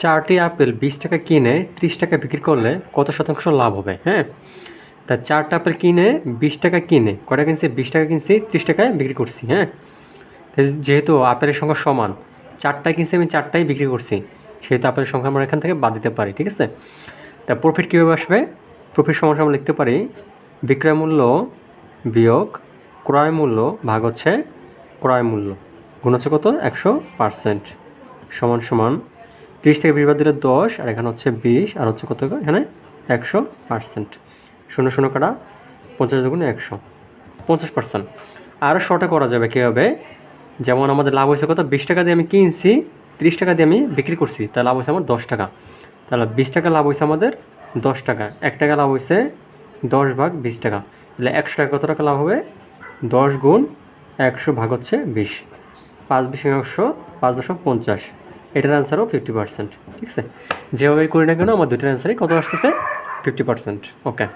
চারটি আপেল বিশ টাকা কিনে ত্রিশ টাকা বিক্রি করলে কত শতাংশ লাভ হবে হ্যাঁ? তা চারটা আপেল কিনে বিশ টাকা কিনে কটা কিনছি? বিশ টাকা কিনছি, ত্রিশ টাকায় বিক্রি করছি হ্যাঁ? যেহেতু আপেলের সংখ্যা সমান, চারটায় কিনছি আমি চারটাই বিক্রি করছি, সেহেতু আপেলের সংখ্যা আমরা এখান থেকে বাদ দিতে পারি, ঠিক আছে? তা প্রফিট কীভাবে আসবে? প্রফিট সমান আমরা লিখতে পারি, বিক্রয় মূল্য বিয়োগ ক্রয় মূল্য ভাগ হচ্ছে ক্রয় মূল্য, গুণ হচ্ছে কত? একশো পার্সেন্ট, সমান সমান তিরিশ থেকে বিশ বাদ দিলে দশ, আর এখানে হচ্ছে বিশ, আর হচ্ছে কত এখানে একশো পার্সেন্ট শূন্য শূন্য কাটা পঞ্চাশ দুগুণ একশো। পঞ্চাশ পার্সেন্ট আরও শর্টে করা যাবে কীভাবে? যেমন আমাদের লাভ হয়েছে কত? বিশ টাকা দিয়ে আমি কিনছি, তিরিশ টাকা দিয়ে আমি বিক্রি করছি তাহলে লাভ হয়েছে আমার দশ টাকা। তাহলে বিশ টাকা লাভ হয়েছে আমাদের দশ টাকা। এক টাকা লাভ হয়েছে দশ ভাগ বিশ টাকা। তাহলে একশো টাকা কত টাকা লাভ হবে? দশ গুণ একশো ভাগ হচ্ছে বিশ। পাঁচ বিশ একশো, পাঁচ দশমিক পঞ্চাশ। এটার অ্যান্সারও ফিফটি পার্সেন্ট ঠিক আছে? যেভাবে করি না কেন, আমার দুটার অ্যান্সারই কত আসতেছে? Fifty percent okay